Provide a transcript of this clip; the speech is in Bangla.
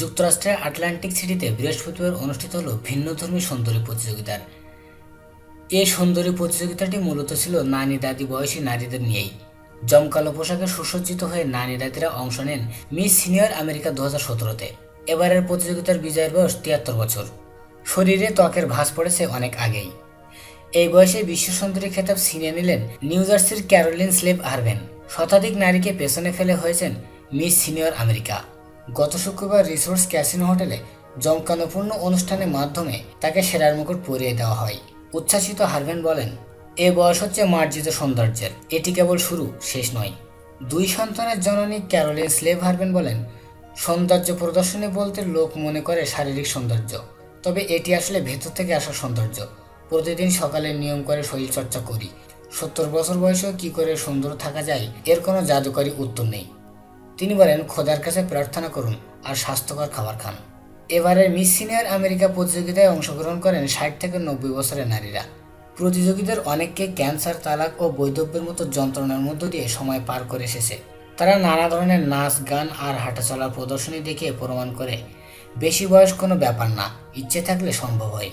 যুক্তরাষ্ট্রের আটলান্টিক সিটিতে বৃহস্পতিবার অনুষ্ঠিত হল ভিন্নধর্মী সুন্দরী প্রতিযোগিতার। এই সুন্দরী প্রতিযোগিতাটি মূলত ছিল নানি দাদি বয়সী নারীদের নিয়েই। জমকালো পোশাকে সুসজ্জিত হয়ে নানি দাদিরা অংশ নেন মিস সিনিয়র আমেরিকা দু হাজার সতেরোতে। এবারের প্রতিযোগিতার বিজয়ের বয়স তিয়াত্তর বছর। শরীরে ত্বকের ভাঁজ পড়েছে অনেক আগেই। এই বয়সে বিশ্ব সুন্দরী খেতাব ছিনিয়ে নিলেন নিউ জার্সির ক্যারোলিন স্লেভ আরভেন। শতাধিক নারীকে পেছনে ফেলে হয়েছেন মিস সিনিয়র আমেরিকা। গত শুক্রবার রিসোর্স ক্যাসিনো হোটেলে জমকানোপূর্ণ অনুষ্ঠানের মাধ্যমে তাকে সেরার মুকুট পরিয়ে দেওয়া হয়। উচ্ছ্বাসিত হারভেন বলেন, এ বয়স হচ্ছে মার্জিত সৌন্দর্যের। এটি কেবল শুরু, শেষ নয়। দুই সন্তানের জননী ক্যারোলিন স্লেভ হারভেন বলেন, সৌন্দর্য প্রদর্শনী বলতে লোক মনে করে শারীরিক সৌন্দর্য। তবে এটি আসলে ভেতর থেকে আসা সৌন্দর্য। প্রতিদিন সকালে নিয়ম করে শরীরচর্চা করি। সত্তর বছর বয়সেও কি করে সুন্দর থাকা যায়, এর কোনো জাদুকরী উত্তর নেই। তিনি বলেন, খোদার কাছে প্রার্থনা করুন আর স্বাস্থ্যকর খাবার খান। এবারের মিস সিনিয়র আমেরিকা প্রতিযোগিতায় অংশগ্রহণ করেন ষাট থেকে নব্বই বছরের নারীরা। প্রতিযোগীদের অনেককে ক্যান্সার, তালাক ও বৈধব্যের মতো যন্ত্রণার মধ্য দিয়ে সময় পার করে এসেছে। তারা নানা ধরনের নাচ, গান আর হাঁটাচলার প্রদর্শনী দেখে প্রমাণ করে। বেশি বয়স কোনো ব্যাপার না, ইচ্ছে থাকলে সম্ভব হয়।